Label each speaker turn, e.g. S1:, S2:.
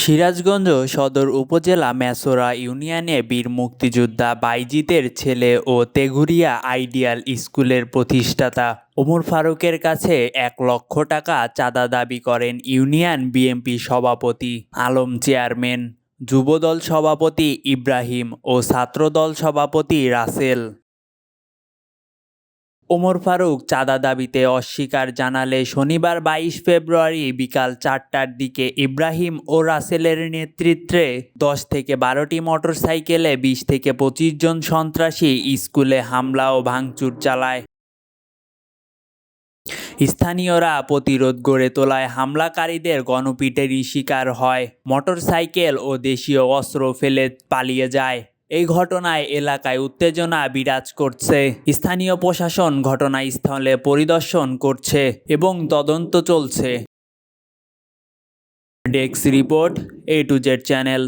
S1: সিরাজগঞ্জ সদর উপজেলা মেসোরা ইউনিয়নে বীর মুক্তিযোদ্ধা বাইজিতের ছেলে ও তেঘুরিয়া আইডিয়াল স্কুলের প্রতিষ্ঠাতা ওমর ফারুকের কাছে এক লক্ষ টাকা চাঁদা দাবি করেন ইউনিয়ন বিএনপি সভাপতি আলম চেয়ারম্যান, যুবদল সভাপতি ইব্রাহিম ও ছাত্রদল সভাপতি রাসেল। ওমর ফারুক চাঁদা দাবিতে অস্বীকার জানালে শনিবার বাইশ ফেব্রুয়ারি বিকাল চারটার দিকে ইব্রাহিম ও রাসেলের নেতৃত্বে দশ থেকে বারোটি মোটরসাইকেলে বিশ থেকে পঁচিশ জন সন্ত্রাসী স্কুলে হামলা ও ভাঙচুর চালায়। স্থানীয়রা প্রতিরোধ গড়ে তোলায় হামলাকারীদের গণপিটেরই শিকার হয়। মোটরসাইকেল ও দেশীয় অস্ত্র ফেলে পালিয়ে যায়। এই ঘটনায় এলাকায় উত্তেজনা বিরাজ করছে। স্থানীয় প্রশাসন ঘটনাস্থলে পরিদর্শন করছে এবং তদন্ত চলছে। Desk report, A to Z channel.